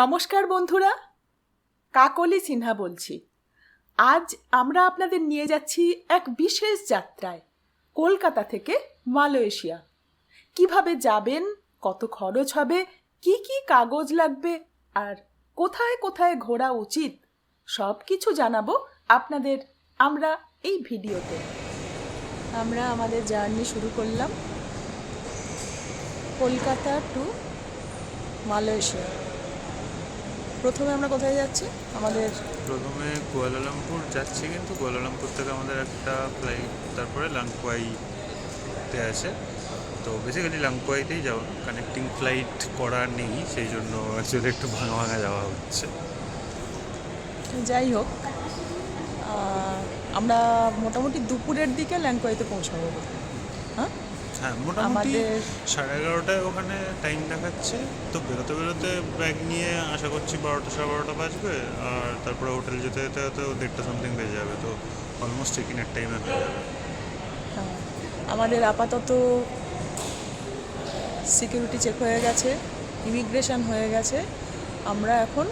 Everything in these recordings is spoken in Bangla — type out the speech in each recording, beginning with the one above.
নমস্কার বন্ধুরা, কাকলি সিনহা বলছি। আজ আমরা আপনাদের নিয়ে যাচ্ছি এক বিশেষ যাত্রায়, কলকাতা থেকে মালয়েশিয়া। কীভাবে যাবেন, কত খরচ হবে, কি কি কাগজ লাগবে, আর কোথায় কোথায় ঘোরা উচিত সব কিছু জানাব আপনাদের আমরা এই ভিডিওতে। আমরা আমাদের জার্নি শুরু করলাম কলকাতা টু মালয়েশিয়া। প্রথমে আমরা কোথায় যাচ্ছি? আমাদের প্রথমে কুয়ালালামপুর যাচ্ছি কিন্তু কুয়ালালামপুর থেকে আমাদের একটা ফ্লাইট তারপরে লাংকুয়াইতে আছে। তো বেসিক্যালি লাংকুয়াইতেই যাওয়া কানেক্টিং ফ্লাইট করা নেই সেই জন্য অ্যাকচুয়ালি একটু ভাঙা ভাঙা যাওয়া হচ্ছে। যাই হোক আমরা মোটামুটি দুপুরের দিকে ল্যাংকোয়াইতে পৌঁছাবো। হ্যাঁ? হ্যাঁ মোটামুটি সাড়ে এগারোটায় ওখানে টাইম দেখাচ্ছে। তো বেরোতে বেরোতে ব্যাগ নিয়ে আশা করছি বারোটা সাড়ে বারোটা বাজবে আর তারপরে হোটেল যেতে যেতে হয়তো দেড়টা সামথিং বেজে যাবে তো অলমোস্ট চেক ইনের টাইমে হয়ে যাবে। হ্যাঁ, আমাদের আপাতত সিকিউরিটি চেক হয়ে গেছে ইমিগ্রেশন হয়ে গেছে। আমরা এখন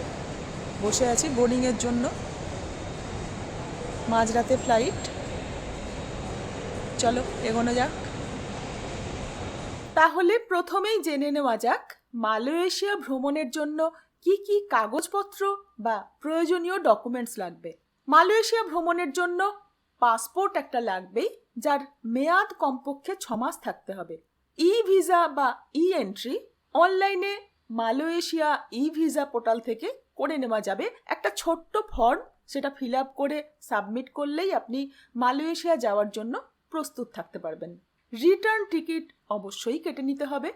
বসে আছি বোর্ডিংয়ের জন্য। মাঝরাতে ফ্লাইট চলো এগোনো যাক। তাহলে প্রথমেই জেনে নেওয়া যাক মালয়েশিয়া ভ্রমণের জন্য কি কি কাগজপত্র বা প্রয়োজনীয় ডকুমেন্টস লাগবে। মালয়েশিয়া ভ্রমণের জন্য পাসপোর্ট একটা লাগবেই, যার মেয়াদ কমপক্ষে ছ মাস থাকতে হবে। ই ভিসা বা ই এন্ট্রি অনলাইনে মালয়েশিয়া ই ভিসা পোর্টাল থেকে করে নেওয়া যাবে। একটা ছোট্ট ফর্ম সেটা ফিল আপ করে সাবমিট করলেই আপনি মালয়েশিয়া যাওয়ার জন্য প্রস্তুত থাকতে পারবেন। রিটার্ন টিকিট অবশ্যই কেটে নিতে হবে।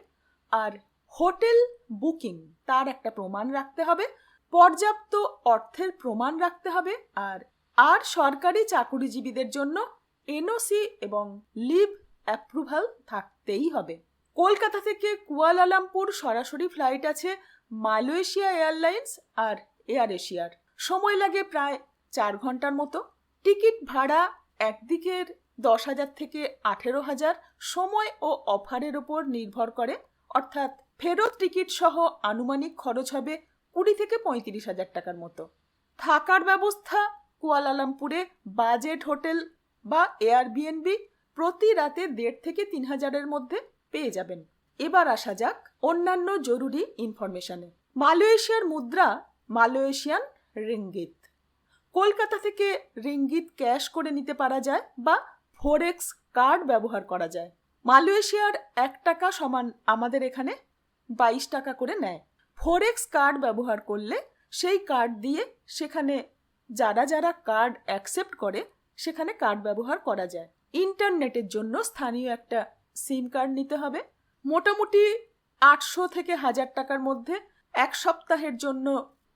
আর হোটেল বুকিং তার একটা প্রমাণ রাখতে হবে। পর্যাপ্ত অর্থের প্রমাণ রাখতে হবে। আর আর সরকারি চাকুরিজীবীদের জন্য এনওসি এবং লিভ অ্যাপ্রুভাল থাকতেই হবে। কলকাতা থেকে কুয়ালালামপুর সরাসরি ফ্লাইট আছে মালয়েশিয়া এয়ারলাইন্স আর এয়ার এশিয়ার। সময় লাগে প্রায় চার ঘণ্টার মতো। টিকিট ভাড়া একদিকের দশ হাজার থেকে আঠেরো হাজার সময় ও অফারের ওপর নির্ভর করে। অর্থাৎ ফেরত টিকিট সহ আনুমানিক খরচ হবে কুড়ি থেকে পঁয়ত্রিশ হাজার টাকার মতো। থাকার ব্যবস্থা, কুয়ালালামপুরে বাজেট হোটেল বা এয়ারবিএনবি প্রতি রাতে দেড় থেকে তিন হাজারের মধ্যে পেয়ে যাবেন। এবার আসা যাক অন্যান্য জরুরি ইনফরমেশনে। মালয়েশিয়ার মুদ্রা মালয়েশিয়ান রিঙ্গিত। কলকাতা থেকে রিঙ্গিত ক্যাশ করে নিতে পারা যায় বা ফোরেক্স কার্ড ব্যবহার করা যায়। মালয়েশিয়ার এক টাকা সমান আমাদের এখানে বাইশ টাকা করে নেয়। ফোরেক্স কার্ড ব্যবহার করলে সেই কার্ড দিয়ে সেখানে যারা যারা কার্ড অ্যাকসেপ্ট করে, সেখানে কার্ড ব্যবহার করা যায়। ইন্টারনেটের জন্য স্থানীয় একটা সিম কার্ড নিতে হবে। মোটামুটি আটশো থেকে হাজার টাকার মধ্যে এক সপ্তাহের জন্য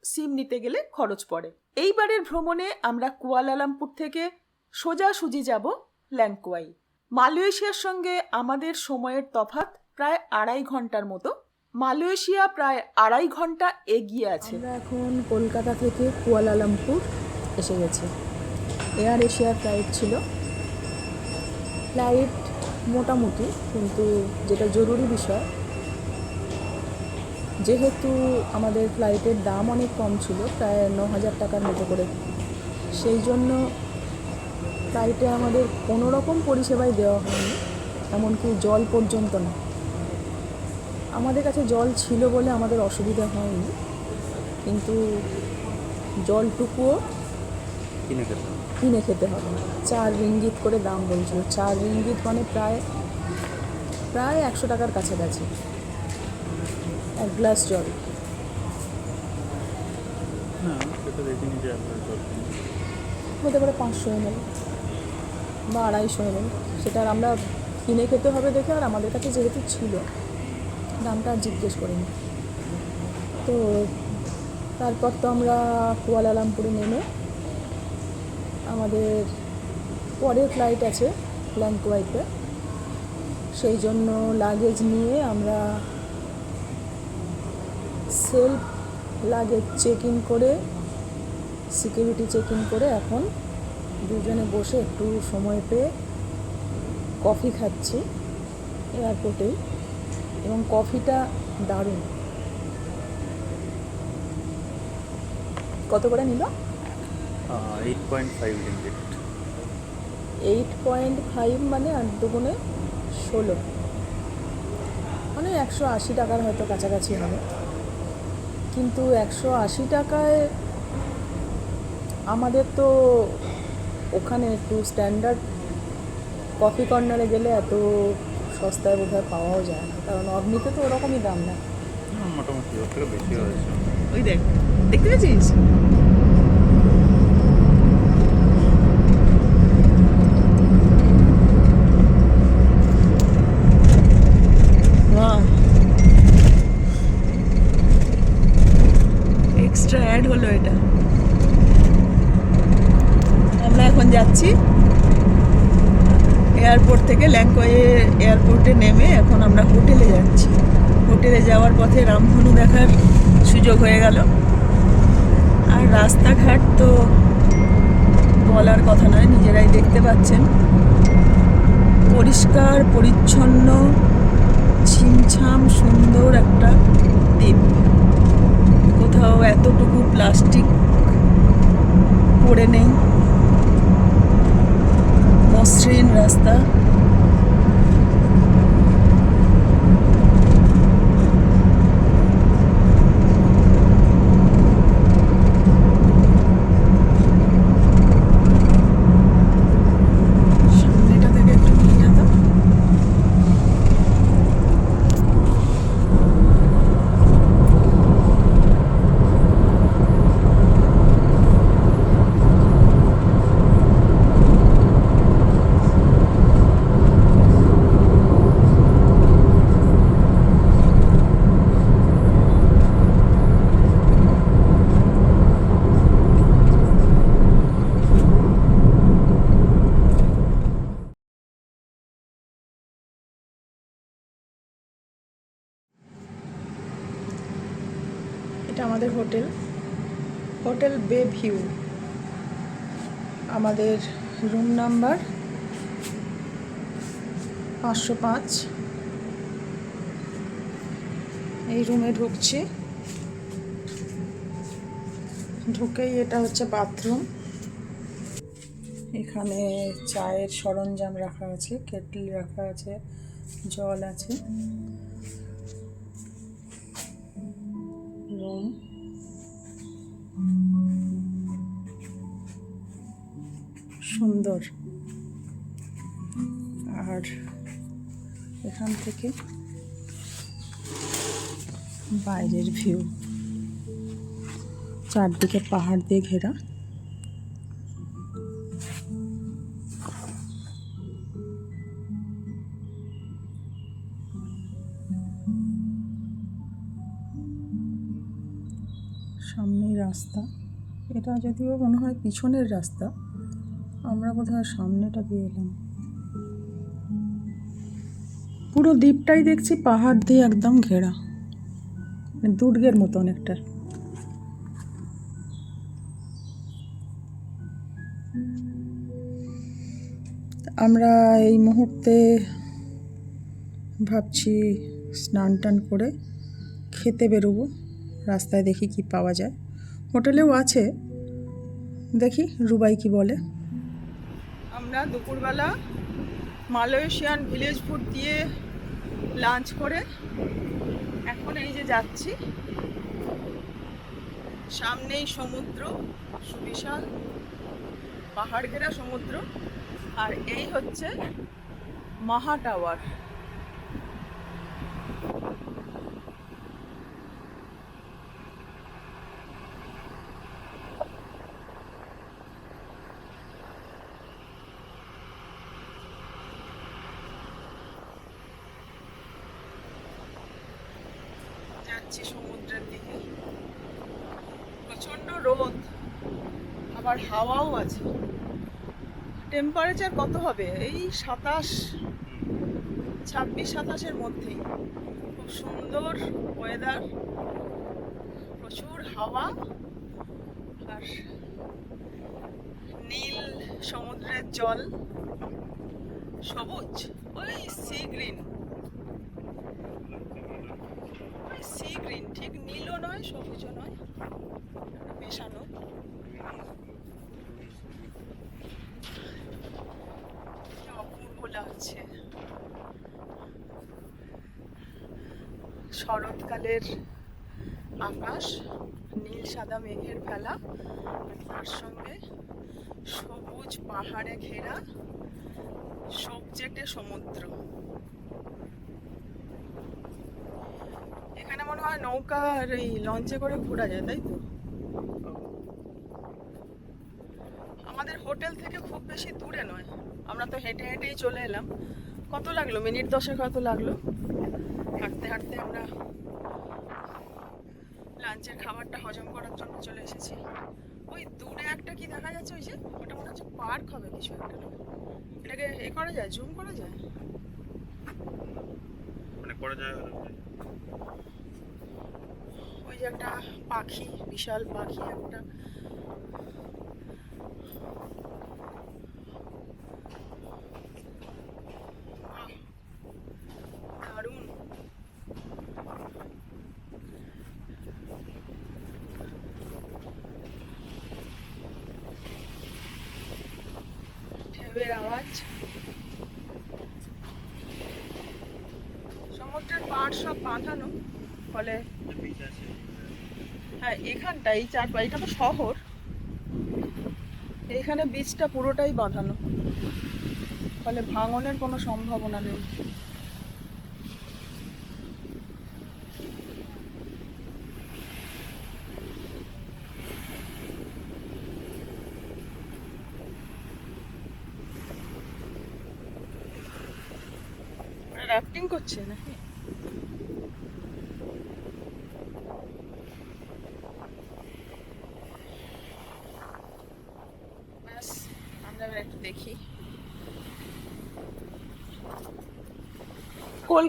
সিম নিতে গেলে খরচ পড়ে। এইবারের ভ্রমণে আমরা কুয়ালালামপুর থেকে সোজাসুজি যাব। ল্যাংকোয়াই। মালয়েশিয়ার সঙ্গে আমাদের সময়ের তফাৎ প্রায় আড়াই ঘণ্টার মতো। মালয়েশিয়া প্রায় আড়াই ঘণ্টা এগিয়ে আছে। এখন কলকাতা থেকে কুয়ালালামপুর এসে গেছি। এয়ার এশিয়ার ফ্লাইট ছিল। ফ্লাইট মোটামুটি, কিন্তু যেটা জরুরি বিষয়, যেহেতু আমাদের ফ্লাইটের দাম অনেক কম ছিল, প্রায় ন হাজার টাকার মতো করে। সেই জন্য ফ্লাইটে আমাদের কোনো রকম পরিষেবাই দেওয়া হয়নি এমনকি জল পর্যন্ত না। আমাদের কাছে জল ছিল বলে আমাদের অসুবিধা হয়নি কিন্তু জলটুকুও কিনে খেতে হবে। কিনে খেতে হবে। চার রিঙ্গিত করে দাম বলছিল। চার রিঙ্গিত মানে প্রায় প্রায় একশো টাকার কাছাকাছি। এক গ্লাস জল। হতে পারে পাঁচশো এমএল। বা আড়াইশো এমএল। সেটা আমরা কিনে খেতে হবে দেখে আর আমাদের কাছে যেহেতু ছিল, দামটা আর জিজ্ঞেস করিনি। তো তারপর তো আমরা কুয়ালালামপুরে নেমে আমাদের পরের ফ্লাইট আছে ল্যাংকুয়াইতে। সেই জন্য লাগেজ নিয়ে আমরা সেলফ লাগেজ চেক ইন করে সিকিউরিটি চেক ইন করে এখন দুজনে বসে একটু সময় পেয়ে কফি খাচ্ছি এয়ারপোর্টেই এবং কফিটা দারুণ। কত করে নিল? Eight point five eight point five মানে আট দুগুণে ষোলো। মানে একশো আশি টাকার হয়তো কাছাকাছি হবে। কিন্তু একশো আশি টাকায় আমাদের তো ওখানে একটু স্ট্যান্ডার্ড কফি কর্নারে গেলে এত সস্তায় বোধ হয় পাওয়াও যায় না। কারণ অগ্নিতে তো ওরকমই দাম না। মোটামুটি ওর থেকে বেশি হয়েছে। ওই দেখ দেখতে পেয়েছিস এক্সট্রা অ্যাড হলো এটা আমরা এখন যাচ্ছি এয়ারপোর্ট থেকে ল্যাংকয়ে এয়ারপোর্টে নেমে এখন আমরা হোটেলে যাচ্ছি। হোটেলে যাওয়ার পথে রামধনু দেখার সুযোগ হয়ে গেল। আর রাস্তাঘাট তো বলার কথা নয়, নিজেরাই দেখতে পাচ্ছেন। পরিষ্কার, পরিচ্ছন্ন ছিমছাম সুন্দর একটা দ্বীপ। কোথাও এতটুকু প্লাস্টিক পড়ে নেই। মসৃণ রাস্তা সামনেটা থেকে একটু নিয়ে যেত এটা আমাদের হোটেল হোটেল বে ভিউ আমাদের রুম নাম্বার পাঁচশো পাঁচ। এই রুমে ঢুকছি। ঢুকেই এটা হচ্ছে বাথরুম এখানে চায়ের সরঞ্জাম রাখা আছে কেটলি রাখা আছে, জল আছে। রুম সুন্দর। আর এখান থেকে বাইরের ভিউ। চারদিকে পাহাড় দিয়ে ঘেরা। সামনেই রাস্তা। এটা যদিও মনে হয় পিছনের রাস্তা। আমরা বোধহয় সামনেটা দিয়ে এলাম। পুরো দ্বীপটাই দেখছি পাহাড় দিয়ে একদম ঘেরা। মানে দুর্গের মতো অনেকটা। আমরা এই মুহূর্তে ভাবছি স্নান টান করে খেতে বেরোবো। রাস্তায় দেখি কি পাওয়া যায়। হোটেলেও আছে। দেখি, রুবাই কি বলে। আমরা দুপুরবেলা মালয়েশিয়ান ভিলেজ ফুড দিয়ে লাঞ্চ করে এখন এই যে যাচ্ছি। সামনেই সমুদ্র, সুবিশাল পাহাড় ঘেরা সমুদ্র। আর এই হচ্ছে মাহা টাওয়ার। যাচ্ছি সমুদ্রের দিকে। প্রচণ্ড রোদ। আবার হাওয়াও আছে। টেম্পারেচার কত হবে? এই সাতাশ, ছাব্বিশ, সাতাশের মধ্যেই। খুব সুন্দর ওয়েদার প্রচুর হাওয়া। আর নীল সমুদ্রের জল। সবুজ। ওই সি গ্রিন ওই সি গ্রিন ঠিক নীলও নয়, সবুজও নয়। মেশানো অপূর্ব লাগছে। শরৎকালের আকাশ, নীল সাদা মেঘের ফেলা তার সঙ্গে সবুজ পাহাড়ে ঘেরা সবজেটে সমুদ্র। এখানে মনে হয় নৌকা আর এই লঞ্চে করে ঘোরা যায়, তাই তো? আমাদের হোটেল থেকে খুব বেশি দূরে নয়। আমরা তো হেঁটে হেঁটেই চলে এলাম। কত লাগল? মিনিট দশেক কত লাগল। হাঁটতে হাঁটতে আমরা লাঞ্চের খাবারটা হজম করার জন্য চলে এসেছি। ওই দূরে একটা কি দেখা যাচ্ছে ওই যে? ওটা মনে হচ্ছে পার্ক হবে কিছু একটা। এটাকে এ করা যায়? জুম করা যায়? করা যায় ওই যে একটা পাখি বিশাল পাখি একটা পাড় সব বাঁধানো ফলে হ্যাঁ এখানটা এই চার এটা তো শহর। এইখানে বীজটা পুরোটাই বাঁধানো ফলে ভাঙনের কোনো সম্ভাবনা নেই। করছে নাকি ব্যাস আমরা এবার একটু দেখি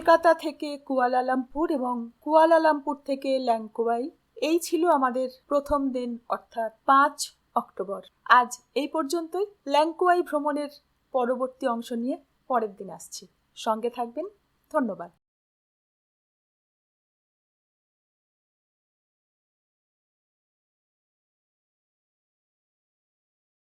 কলকাতা থেকে কুয়ালালামপুর এবং কুয়ালালামপুর থেকে ল্যাংকোয়াই। এই ছিল আমাদের প্রথম দিন, অর্থাৎ পাঁচ অক্টোবর। আজ এই পর্যন্তই। ল্যাংকোয়াই ভ্রমণের পরবর্তী অংশ নিয়ে পরের দিন আসছি। সঙ্গে থাকবেন। ধন্যবাদ।